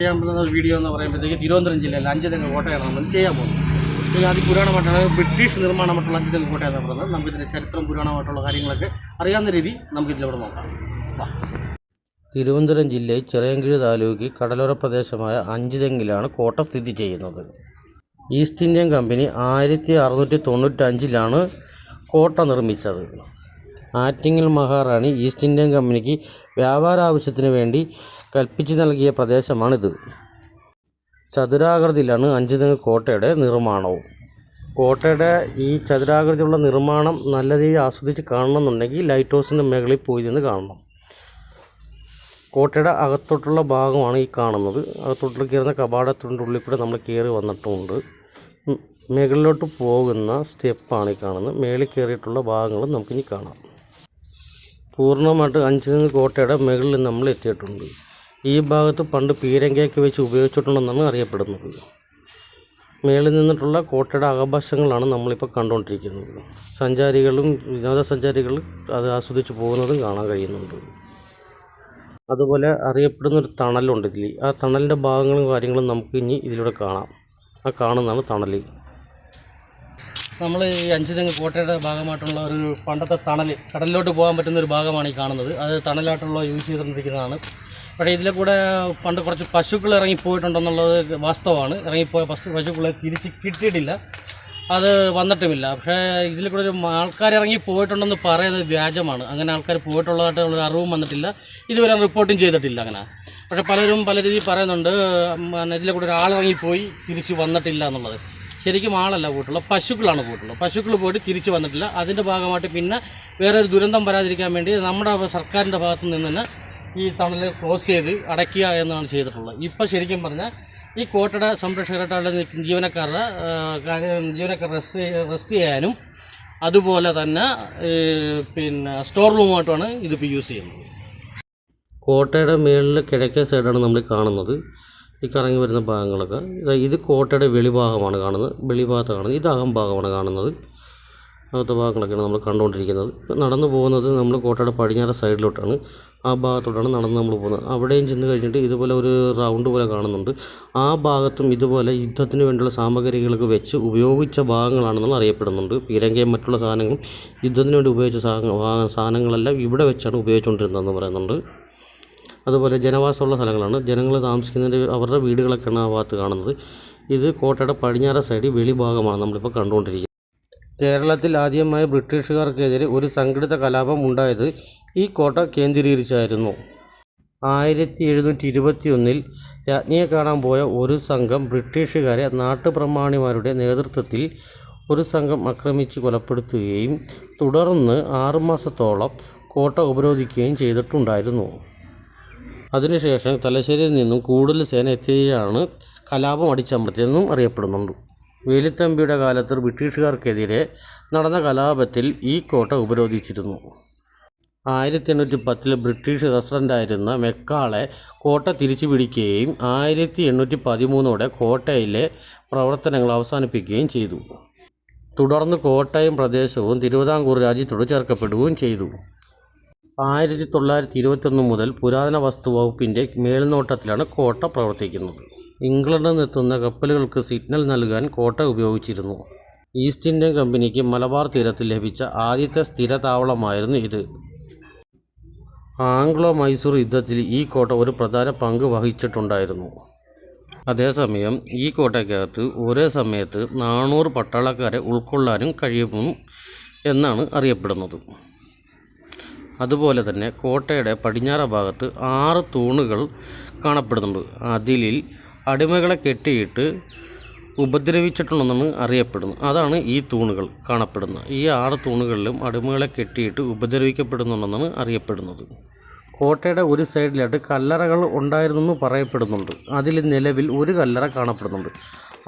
ചെയ്യാൻ പറ്റുന്ന വീഡിയോ എന്ന് പറയുമ്പോഴത്തേക്ക് തിരുവനന്തപുരം ജില്ലയിൽ അഞ്ചുതെങ്ങ് കോട്ടയാണ് നമ്മൾ ചെയ്യാൻ പോകുന്നത്. പിന്നെ അത് പുരാണമായിട്ടാണ് ബ്രിട്ടീഷ് നിർമ്മാണമായിട്ടുള്ള അഞ്ചുതെങ്ങ് കോട്ട എന്ന് പറയുന്നത്. നമുക്കിതിന്റെ ചരിത്രം പുരാണമായിട്ടുള്ള കാര്യങ്ങളൊക്കെ അറിയാവുന്ന രീതി നമുക്കിതിലൂടെ നോക്കാം. തിരുവനന്തപുരം ജില്ലയിൽ ചിറയൻകീഴ് താലൂക്കിൽ കടലോര പ്രദേശമായ അഞ്ചുതെങ്ങിലാണ് കോട്ട സ്ഥിതി ചെയ്യുന്നത്. ഈസ്റ്റ് ഇന്ത്യൻ കമ്പനി ആയിരത്തി അറുന്നൂറ്റി തൊണ്ണൂറ്റഞ്ചിലാണ് കോട്ട നിർമ്മിച്ചത്. ആറ്റിങ്ങൽ മഹാറാണി ഈസ്റ്റ് ഇന്ത്യൻ കമ്പനിക്ക് വ്യാപാര ആവശ്യത്തിന് വേണ്ടി കൽപ്പിച്ചു നൽകിയ പ്രദേശമാണിത്. ചതുരാകൃതിയിലാണ് അഞ്ചുതെങ്ങ് കോട്ടയുടെ നിർമ്മാണവും. കോട്ടയുടെ ഈ ചതുരാകൃതിയുള്ള നിർമ്മാണം നല്ല രീതിയിൽ ആസ്വദിച്ച് കാണണമെന്നുണ്ടെങ്കിൽ ലൈറ്റ് ഹൗസിന്റെ മുകളിൽ പോയി നിന്ന് കാണണം. കോട്ടയുടെ അകത്തോട്ടുള്ള ഭാഗമാണ് ഈ കാണുന്നത്. അകത്തോട്ട് കയറുന്ന കപാടത്തിന്റെ ഉള്ളിൽ കൂടെ നമ്മൾ കയറി വന്നിട്ടുമുണ്ട് മുകളിലോട്ട് പോകുന്ന സ്റ്റെപ്പാണ് ഈ കാണുന്നത്. മേളിൽ കയറിയിട്ടുള്ള ഭാഗങ്ങൾ നമുക്കിനി കാണാം. പൂർണമായിട്ട് അഞ്ച് കോട്ടയുടെ മുകളിൽ നമ്മൾ എത്തിയിട്ടുണ്ട്. ഈ ഭാഗത്ത് പണ്ട് പീരങ്കയൊക്കെ വെച്ച് ഉപയോഗിച്ചിട്ടുണ്ടെന്നാണ് അറിയപ്പെടുന്നത്. മേളിൽ നിന്നിട്ടുള്ള കോട്ടയുടെ അകഭാഷങ്ങളാണ് നമ്മളിപ്പോൾ കണ്ടുകൊണ്ടിരിക്കുന്നത്. സഞ്ചാരികളും വിനോദസഞ്ചാരികൾ അത് ആസ്വദിച്ച് പോകുന്നതും കാണാൻ കഴിയുന്നുണ്ട്. അതുപോലെ അറിയപ്പെടുന്ന ഒരു തണലുണ്ട് ഇതിൽ. ആ തണലിന്റെ ഭാഗങ്ങളും കാര്യങ്ങളും നമുക്ക് ഇനി ഇതിലൂടെ കാണാം. ആ കാണുന്നതാണ് തണൽ. നമ്മൾ ഈ അഞ്ചുതെങ്ങ് കോട്ടയുടെ ഭാഗമായിട്ടുള്ള ഒരു പണ്ടത്തെ തണൽ കടലിലോട്ട് പോകാൻ പറ്റുന്ന ഒരു ഭാഗമാണ് ഈ കാണുന്നത്. അത് തണലായിട്ടുള്ള യൂസ് ചെയ്തുകൊണ്ടിരിക്കുന്നതാണ്. പക്ഷേ ഇതിലെ കൂടെ പണ്ട് കുറച്ച് പശുക്കൾ ഇറങ്ങിപ്പോയിട്ടുണ്ടെന്നുള്ളത് വാസ്തവമാണ്. ഇറങ്ങിപ്പോയ പശു പശുക്കളെ തിരിച്ച് കിട്ടിയിട്ടില്ല. അത് വന്നിട്ടുമില്ല. പക്ഷേ ഇതിൽ കൂടെ ഒരു ആൾക്കാർ ഇറങ്ങി പോയിട്ടുണ്ടെന്ന് പറയുന്നത് വ്യാജമാണ്. അങ്ങനെ ആൾക്കാർ പോയിട്ടുള്ളതായിട്ട് ഒരു അറിവും വന്നിട്ടില്ല. ഇതുവരെ റിപ്പോർട്ടും ചെയ്തിട്ടില്ല അങ്ങനെ. പക്ഷേ പലരും പല രീതിയിൽ പറയുന്നുണ്ട് ഇതിലെ കൂടെ ഒരാൾ ഇറങ്ങിപ്പോയി തിരിച്ച് വന്നിട്ടില്ല എന്നുള്ളത്. ശരിക്കും ആളല്ല പോയിട്ടുള്ളത് പശുക്കളാണ് പോയിട്ടുള്ളത്. പശുക്കൾ പോയിട്ട് തിരിച്ച് വന്നിട്ടില്ല. അതിന്റെ ഭാഗമായിട്ട് പിന്നെ വേറെ ഒരു ദുരന്തം വരാതിരിക്കാൻ വേണ്ടി നമ്മുടെ സർക്കാരിന്റെ ഭാഗത്തു നിന്ന് തന്നെ ഈ തണൽ ക്ലോസ് ചെയ്ത് അടയ്ക്കുക എന്നാണ് ചെയ്തിട്ടുള്ളത്. ഇപ്പോൾ ശരിക്കും പറഞ്ഞാൽ ഈ കോട്ടയുടെ സംരക്ഷകരായിട്ടുള്ള ജീവനക്കാരുടെ ജീവനക്കാർ റെസ്റ്റ് റെസ്റ്റ് ചെയ്യാനും അതുപോലെ തന്നെ പിന്നെ സ്റ്റോർ റൂമായിട്ടുമാണ് ഇതിപ്പോൾ യൂസ് ചെയ്യുന്നത്. കോട്ടയുടെ മേളിൽ കിഴക്കേ സൈഡാണ് നമ്മൾ കാണുന്നത്. ഈ കറങ്ങി വരുന്ന ഭാഗങ്ങളൊക്കെ. ഇത് കോട്ടയുടെ വെളിഭാഗമാണ് കാണുന്നത്. വെളിഭാഗത്ത് കാണുന്നത്. ഇത് അകം ഭാഗമാണ് കാണുന്നത്. അകത്തെ ഭാഗങ്ങളൊക്കെയാണ് നമ്മൾ കണ്ടുകൊണ്ടിരിക്കുന്നത്. നടന്നു പോകുന്നത് നമ്മൾ കോട്ടയുടെ പടിഞ്ഞാറ് സൈഡിലോട്ടാണ്. ആ ഭാഗത്തോട്ടാണ് നടന്ന് നമ്മൾ പോകുന്നത്. അവിടെയും ചെന്ന് കഴിഞ്ഞിട്ട് ഇതുപോലെ ഒരു റൗണ്ട് പോലെ കാണുന്നുണ്ട്. ആ ഭാഗത്തും ഇതുപോലെ യുദ്ധത്തിന് വേണ്ടിയുള്ള സാമഗ്രികളൊക്കെ വെച്ച് ഉപയോഗിച്ച ഭാഗങ്ങളാണെന്നാണ് അറിയപ്പെടുന്നുണ്ട്. പീരങ്കയും മറ്റുള്ള സാധനങ്ങളും യുദ്ധത്തിന് വേണ്ടി ഉപയോഗിച്ച സാധനങ്ങളെല്ലാം ഇവിടെ വെച്ചാണ് ഉപയോഗിച്ചുകൊണ്ടിരുന്നതെന്ന് പറയുന്നുണ്ട്. അതുപോലെ ജനവാസമുള്ള സ്ഥലങ്ങളാണ്. ജനങ്ങൾ താമസിക്കുന്നതിന്റെ അവരുടെ വീടുകളൊക്കെയാണ് ആ ഭാഗത്ത് കാണുന്നത്. ഇത് കോട്ടയുടെ പടിഞ്ഞാറ സൈഡ് വെളിഭാഗമാണ് നമ്മളിപ്പോൾ കണ്ടുകൊണ്ടിരിക്കുന്നത്. കേരളത്തിൽ ആദ്യമായി ബ്രിട്ടീഷുകാർക്കെതിരെ ഒരു സംഘടിത കലാപം ഉണ്ടായത് ഈ കോട്ട കേന്ദ്രീകരിച്ചായിരുന്നു. ആയിരത്തി എഴുന്നൂറ്റി ഇരുപത്തി ഒന്നിൽ രാജ്ഞിയെ കാണാൻ പോയ ഒരു സംഘം ബ്രിട്ടീഷുകാരെ നാട്ടുപ്രമാണിമാരുടെ നേതൃത്വത്തിൽ ഒരു സംഘം ആക്രമിച്ച് കൊലപ്പെടുത്തുകയും തുടർന്ന് ആറുമാസത്തോളം കോട്ട ഉപരോധിക്കുകയും ചെയ്തിട്ടുണ്ടായിരുന്നു. അതിനുശേഷം തലശ്ശേരിയിൽ നിന്നും കൂടുതൽ സേന എത്തിയാണ് കലാപം അടിച്ചമർത്തിയതെന്നും അറിയപ്പെടുന്നുണ്ട്. വേലുത്തമ്പിയുടെ കാലത്ത് ബ്രിട്ടീഷുകാർക്കെതിരെ നടന്ന കലാപത്തിൽ ഈ കോട്ട ഉപരോധിച്ചിരുന്നു. ആയിരത്തി എണ്ണൂറ്റി പത്തിൽ ബ്രിട്ടീഷ് റെസിഡന്റായിരുന്ന മെക്കാളെ കോട്ട തിരിച്ചു പിടിക്കുകയും ആയിരത്തി എണ്ണൂറ്റി പതിമൂന്നോടെ കോട്ടയിലെ പ്രവർത്തനങ്ങൾ അവസാനിപ്പിക്കുകയും ചെയ്തു. തുടർന്ന് കോട്ടയം പ്രദേശവും തിരുവിതാംകൂർ രാജ്യത്തോട് ചേർക്കപ്പെടുകയും ചെയ്തു. ആയിരത്തി തൊള്ളായിരത്തി ഇരുപത്തൊന്ന് മുതൽ പുരാതന വസ്തു വകുപ്പിന്റെ മേൽനോട്ടത്തിലാണ് കോട്ട പ്രവർത്തിക്കുന്നത്. ഇംഗ്ലണ്ടിൽ നിന്നെത്തുന്ന കപ്പലുകൾക്ക് സിഗ്നൽ നൽകാൻ കോട്ട ഉപയോഗിച്ചിരുന്നു. ഈസ്റ്റ് ഇന്ത്യൻ കമ്പനിക്ക് മലബാർ തീരത്ത് ലഭിച്ച ആദ്യത്തെ സ്ഥിര താവളമായിരുന്നു ഇത്. ആംഗ്ലോ മൈസൂർ യുദ്ധത്തിൽ ഈ കോട്ട ഒരു പ്രധാന പങ്ക് വഹിച്ചിട്ടുണ്ടായിരുന്നു. അതേസമയം ഈ കോട്ടയ്ക്കകത്ത് ഒരേ സമയത്ത് നാനൂറ് പട്ടാളക്കാരെ ഉൾക്കൊള്ളാനും കഴിയും എന്നാണ് അറിയപ്പെടുന്നത്. അതുപോലെ തന്നെ കോട്ടയുടെ പടിഞ്ഞാറ ഭാഗത്ത് ആറ് തൂണുകൾ കാണപ്പെടുന്നുണ്ട്. അതിൽ അടിമകളെ കെട്ടിയിട്ട് ഉപദ്രവിച്ചിട്ടുണ്ടെന്നാണ് അറിയപ്പെടുന്നത്. അതാണ് ഈ തൂണുകൾ കാണപ്പെടുന്നത്. ഈ ആറ് തൂണുകളിലും അടിമകളെ കെട്ടിയിട്ട് ഉപദ്രവിക്കപ്പെടുന്നുണ്ടെന്നാണ് അറിയപ്പെടുന്നത്. കോട്ടയുടെ ഒരു സൈഡിലായിട്ട് കല്ലറകൾ ഉണ്ടായിരുന്നെന്ന് പറയപ്പെടുന്നുണ്ട്. അതിൽ നിലവിൽ ഒരു കല്ലറ കാണപ്പെടുന്നുണ്ട്.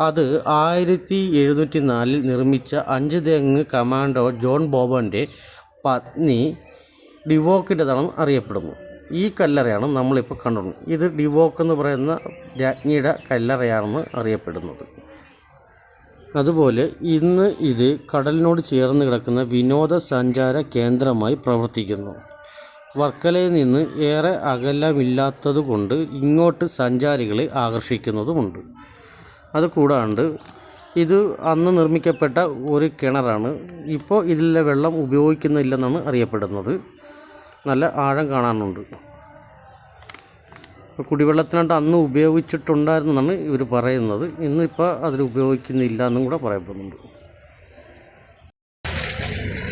അത് ആയിരത്തി എഴുന്നൂറ്റി നാലിൽ നിർമ്മിച്ച അഞ്ച് തെങ്ങ് കമാൻഡോ ജോൺ ബോബന്റെ പത്നി ഡിവോക്കിന്റെതാണെന്ന് അറിയപ്പെടുന്നു. ഈ കല്ലറയാണ് നമ്മളിപ്പോൾ കണ്ടത് ഇത് ഡിവോക്ക് എന്ന് പറയുന്ന രാജ്ഞിയുടെ കല്ലറയാണെന്ന് അറിയപ്പെടുന്നത്. അതുപോലെ ഇന്ന് ഇത് കടലിനോട് ചേർന്ന് കിടക്കുന്ന വിനോദസഞ്ചാര കേന്ദ്രമായി പ്രവർത്തിക്കുന്നു. വർക്കലയിൽ നിന്ന് ഏറെ അകലമില്ലാത്തതുകൊണ്ട് ഇങ്ങോട്ട് സഞ്ചാരികളെ ആകർഷിക്കുന്നതുമുണ്ട്. അതുകൂടാണ്ട് ഇത് അന്ന് നിർമ്മിക്കപ്പെട്ട ഒരു കിണറാണ്. ഇപ്പോൾ ഇതിലെ വെള്ളം ഉപയോഗിക്കുന്നില്ലെന്നാണ് അറിയപ്പെടുന്നത്. നല്ല ആഴം കാണാനുണ്ട്. കുടിവെള്ളത്തിനായിട്ട് അന്ന് ഉപയോഗിച്ചിട്ടുണ്ടായിരുന്നെന്നാണ് ഇവർ പറയുന്നത്. ഇന്നിപ്പോൾ അതിൽ ഉപയോഗിക്കുന്നില്ല എന്നും കൂടെ പറയപ്പെടുന്നുണ്ട്.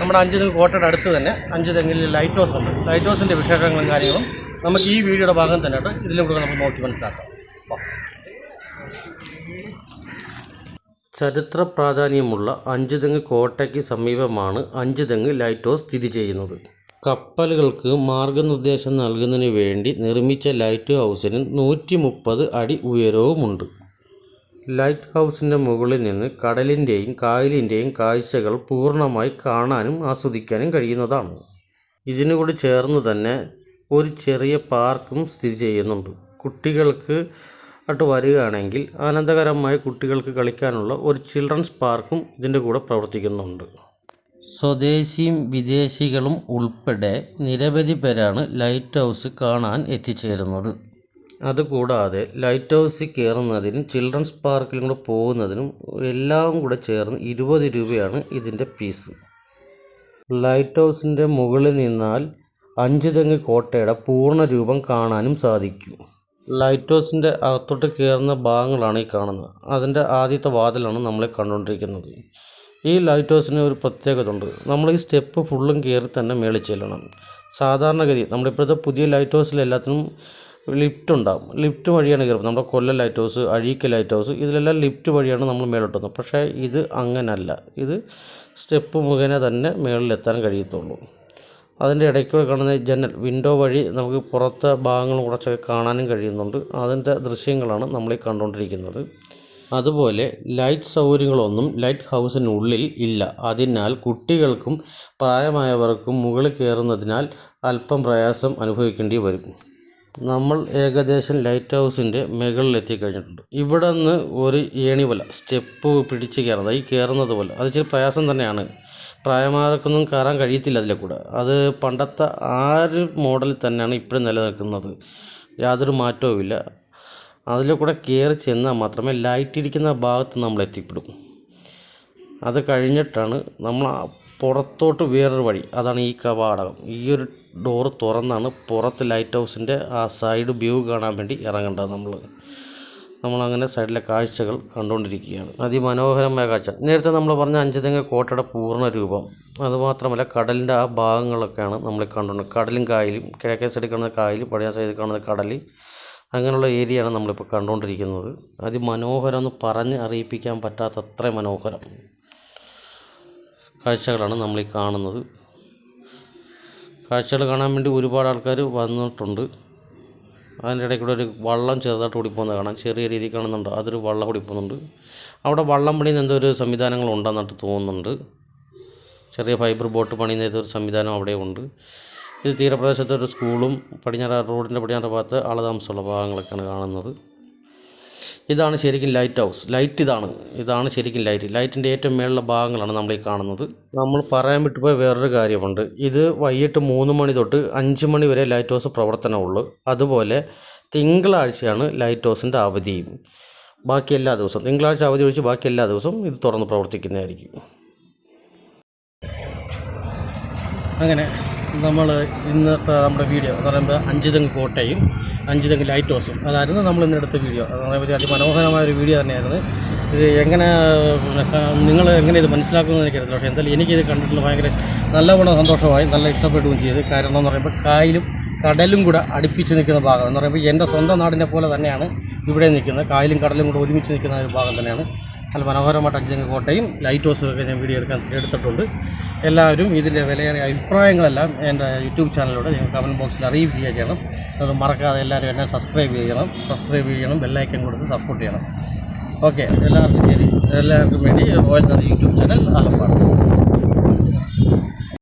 നമ്മുടെ അഞ്ചുതെങ്ങ് കോട്ടയുടെ അടുത്ത് തന്നെ അഞ്ചുതെങ്ങിൽ ലൈറ്റ് ഹൗസ് ഉണ്ട്. ലൈറ്റ് ഹൗസിന്റെ വിശേഷങ്ങളും കാര്യങ്ങളും നമുക്ക് ഈ വീഡിയോയുടെ ഭാഗം തന്നെ ഇതിലൂടെ നമുക്ക് നോക്കി മനസ്സിലാക്കാം. ചരിത്ര പ്രാധാന്യമുള്ള അഞ്ചുതെങ്ങ് കോട്ടയ്ക്ക് സമീപമാണ് അഞ്ചുതെങ്ങ് ലൈറ്റ് ഹൗസ് സ്ഥിതി ചെയ്യുന്നത്. കപ്പലുകൾക്ക് മാർഗനിർദ്ദേശം നൽകുന്നതിന് വേണ്ടി നിർമ്മിച്ച ലൈറ്റ് ഹൗസിന് നൂറ്റി മുപ്പത് അടി ഉയരവുമുണ്ട്. ലൈറ്റ് ഹൗസിന്റെ മുകളിൽ നിന്ന് കടലിന്റെയും കായലിന്റെയും കാഴ്ചകൾ പൂർണമായി കാണാനും ആസ്വദിക്കാനും കഴിയുന്നതാണ്. ഇതിനോട് ചേർന്ന് തന്നെ ഒരു ചെറിയ പാർക്കും സ്ഥിതി ചെയ്യുന്നുണ്ട്. കുട്ടികൾക്ക് ആയിട്ട് വരികയാണെങ്കിൽ ആനന്ദകരമായി കുട്ടികൾക്ക് കളിക്കാനുള്ള ഒരു ചിൽഡ്രൻസ് പാർക്കും ഇതിന്റെ കൂടെ പ്രവർത്തിക്കുന്നുണ്ട്. സ്വദേശിയും വിദേശികളും ഉൾപ്പെടെ നിരവധി പേരാണ് ലൈറ്റ് ഹൗസ് കാണാൻ എത്തിച്ചേരുന്നത്. അതുകൂടാതെ ലൈറ്റ് ഹൗസിൽ കയറുന്നതിനും ചിൽഡ്രൻസ് പാർക്കിലും കൂടെ പോകുന്നതിനും എല്ലാം കൂടെ ചേർന്ന് ഇരുപത് രൂപയാണ് ഇതിന്റെ ഫീസ്. ലൈറ്റ് ഹൗസിന്റെ മുകളിൽ നിന്നാൽ അഞ്ച് തെങ്ങ് കോട്ടയുടെ പൂർണ രൂപം കാണാനും സാധിക്കും. ലൈറ്റ് ഹൗസിന്റെ അകത്തോട്ട് കയറുന്ന ഭാഗങ്ങളാണ് ഈ കാണുന്നത്. അതിന്റെ ആദ്യത്തെ വാതിലാണ് നമ്മളെ കണ്ടുകൊണ്ടിരിക്കുന്നത്. ഈ ലൈറ്റ് ഹൗസിന് ഒരു പ്രത്യേകത ഉണ്ട് നമ്മൾ ഈ സ്റ്റെപ്പ് ഫുള്ളും കയറി തന്നെ മേളിൽ ചെല്ലണം. സാധാരണഗതി നമ്മുടെ ഇപ്പോഴത്തെ പുതിയ ലൈറ്റ് ഹൗസിൽ എല്ലാത്തിനും ലിഫ്റ്റ് ഉണ്ടാകും ലിഫ്റ്റ് വഴിയാണ് കയറുന്നത് നമ്മുടെ Kollam light house Azhikkal light house ഇതിലെല്ലാം ലിഫ്റ്റ് വഴിയാണ് നമ്മൾ മേളിട്ടുന്നത് പക്ഷേ ഇത് അങ്ങനല്ല. ഇത് സ്റ്റെപ്പ് മുഖേന തന്നെ മേളിലെത്താൻ കഴിയത്തുള്ളൂ. അതിന്റെ ഇടയ്ക്കൂടെ കാണുന്ന ജനൽ വിൻഡോ വഴി നമുക്ക് പുറത്തെ ഭാഗങ്ങൾ കുറച്ചൊക്കെ കാണാനും കഴിയുന്നുണ്ട്. അതിന്റെ ദൃശ്യങ്ങളാണ് നമ്മൾ ഈ കണ്ടുകൊണ്ടിരിക്കുന്നത്. അതുപോലെ ലൈറ്റ് സൗകര്യങ്ങളൊന്നും ലൈറ്റ് ഹൗസിനുള്ളിൽ ഇല്ല. അതിനാൽ കുട്ടികൾക്കും പ്രായമായവർക്കും മുകളിൽ കയറുന്നതിനാൽ അല്പം പ്രയാസം അനുഭവിക്കേണ്ടി വരും. നമ്മൾ ഏകദേശം ലൈറ്റ് ഹൗസിന്റെ മുകളിലെത്തി കഴിഞ്ഞിട്ടുണ്ട് ഇവിടെ നിന്ന് ഒരു ഏണി പോലെ സ്റ്റെപ്പ് പിടിച്ച് കയറുന്നത് ഈ കയറുന്നത് പോലെ. അത് ഇച്ചിരി പ്രയാസം തന്നെയാണ്. പ്രായമാർക്കൊന്നും കയറാൻ കഴിയത്തില്ല അതിലെ കൂടെ. അത് പണ്ടത്തെ ആ ഒരു മോഡലിൽ തന്നെയാണ് ഇപ്പോഴും നിലനിൽക്കുന്നത്. യാതൊരു മാറ്റവുമില്ല. അതിലെ കൂടെ കയറി ചെന്നാൽ മാത്രമേ ലൈറ്റ് ഇരിക്കുന്ന ഭാഗത്ത് നമ്മൾ എത്തിപ്പെടും. അത് കഴിഞ്ഞിട്ടാണ് നമ്മൾ പുറത്തോട്ട് വേറൊരു വഴി. അതാണ് ഈ കവാടകം ഈ ഒരു ഡോറ് തുറന്നാണ് പുറത്ത് ലൈറ്റ് ഹൗസിന്റെ ആ സൈഡ് വ്യൂ കാണാൻ വേണ്ടി ഇറങ്ങേണ്ടത് നമ്മൾ നമ്മളങ്ങനെ സൈഡിലെ കാഴ്ചകൾ കണ്ടുകൊണ്ടിരിക്കുകയാണ്. അതിമനോഹരമായ കാഴ്ച. നേരത്തെ നമ്മൾ പറഞ്ഞ അഞ്ചുതെങ്ങ് കോട്ടയുടെ പൂർണ രൂപം. അതുമാത്രമല്ല കടലിന്റെ ആ ഭാഗങ്ങളൊക്കെയാണ് നമ്മൾ കണ്ടുകൊണ്ട് കടലും കായലും കിഴക്കേ സൈഡിൽ കാണുന്ന കായൽ പടിഞ്ഞാറ് സൈഡിൽ കാണുന്ന കടൽ അങ്ങനെയുള്ള ഏരിയയാണ് നമ്മളിപ്പോൾ കണ്ടുകൊണ്ടിരിക്കുന്നത്. അതിമനോഹരം എന്ന് പറഞ്ഞ് അറിയിപ്പിക്കാൻ പറ്റാത്ത അത്ര മനോഹരം കാഴ്ചകളാണ് നമ്മൾ ഈ കാണുന്നത്. കാഴ്ചകൾ കാണാൻ വേണ്ടി ഒരുപാട് ആൾക്കാർ വന്നിട്ടുണ്ട്. അതിന്റെ ഇടയ്ക്ക് കൂടെ ഒരു വള്ളം ചെറുതായിട്ട് ഓടിപ്പോകുന്നത് കാണാം. ചെറിയ രീതിയിൽ കാണുന്നുണ്ട്. അതൊരു വള്ളം ഓടിപ്പോകുന്നുണ്ട്. അവിടെ വള്ളം പണിയുന്ന എന്തോ ഒരു സംവിധാനങ്ങൾ ഉണ്ടെന്നിട്ട് തോന്നുന്നുണ്ട്. ചെറിയ ഫൈബർ ബോട്ട് പണിയുന്ന ഏതൊരു സംവിധാനം അവിടെ ഉണ്ട് ഇത് തീരപ്രദേശത്തെ ഒരു സ്കൂളും പടിഞ്ഞാറ് റോഡിന്റെ പടിഞ്ഞാറ് ഭാഗത്ത് ആളതാമസമുള്ള ഭാഗങ്ങളൊക്കെയാണ് കാണുന്നത്. ഇതാണ് ശരിക്കും ലൈറ്റ് ഹൗസ് ലൈറ്റ് ഇതാണ്. ഇതാണ് ശരിക്കും ലൈറ്റ് ലൈറ്റിന്റെ ഏറ്റവും മേളിലെ ഭാഗങ്ങളാണ് നമ്മൾ ഈ കാണുന്നത്. നമ്മൾ പറയാൻ വിട്ടുപോയ വേറൊരു കാര്യമുണ്ട്. ഇത് വൈകിട്ട് മൂന്ന് മണി തൊട്ട് അഞ്ച് മണി വരെ ലൈറ്റ് ഹൗസ് പ്രവർത്തനമുള്ളൂ. അതുപോലെ തിങ്കളാഴ്ചയാണ് ലൈറ്റ് ഹൗസിന്റെ അവധി. ബാക്കി എല്ലാ ദിവസവും. തിങ്കളാഴ്ച അവധി ഒഴിച്ച് ബാക്കി എല്ലാ ദിവസവും ഇത് തുറന്ന് പ്രവർത്തിക്കുന്നതായിരിക്കും. അങ്ങനെ നമ്മൾ ഇന്നത്തെ നമ്മുടെ വീഡിയോ എന്ന് പറയുമ്പോൾ അഞ്ചുതെങ്ങ് കോട്ടയും അഞ്ചുതെങ്ങ് ലൈറ്റ് ഹൗസും അതായിരുന്നു നമ്മൾ ഇന്ന് എടുത്ത വീഡിയോ എന്ന് പറയുമ്പോൾ അതിമനോഹരമായ ഒരു വീഡിയോ തന്നെയായിരുന്നു. ഇത് എങ്ങനെ നിങ്ങൾ എങ്ങനെ ഇത് മനസ്സിലാക്കുമെന്ന് എനിക്കറിയില്ല. പക്ഷേ എന്തായാലും എനിക്കിത് കണ്ടിട്ടുള്ള ഭയങ്കര നല്ലവണ്ണം സന്തോഷമായി നല്ല ഇഷ്ടപ്പെടുകയും ചെയ്തു. കാരണം എന്ന് പറയുമ്പോൾ കായലും കടലും കൂടെ അടുപ്പിച്ച് നിൽക്കുന്ന ഭാഗം എന്ന് പറയുമ്പോൾ എന്റെ സ്വന്തം നാടിനെ പോലെ തന്നെയാണ് ഇവിടെ നിൽക്കുന്നത്. കായലും കടലും കൂടെ ഒരുമിച്ച് നിൽക്കുന്ന ഒരു ഭാഗം തന്നെയാണ്. നല്ല മനോഹരമായിട്ട് അഞ്ചുതെങ്ങ് കോട്ടയും ലൈറ്റ് ഹൗസും ഒക്കെ ഞാൻ വീഡിയോ എടുക്കാൻ എടുത്തിട്ടുണ്ട്. എല്ലാവരും ഇതിന്റെ വിലയേറിയ അഭിപ്രായങ്ങളെല്ലാം എന്റെ യൂട്യൂബ് ചാനലിലൂടെ നിങ്ങൾ കമന്റ് ബോക്സിൽ അറിയിക്കുക ചെയ്യണം. അത് മറക്കാതെ എല്ലാവരും എന്നെ സബ്സ്ക്രൈബ് ചെയ്യണം. സബ്സ്ക്രൈബ് ചെയ്യണം ബെല്ലൈക്കൻ കൊടുത്ത് സപ്പോർട്ട് ചെയ്യണം. ഓക്കെ എല്ലാവർക്കും ശരി. എല്ലാവർക്കും വേണ്ടി റോയൽ നദി യൂട്യൂബ് ചാനൽ ആലപ്പാട്.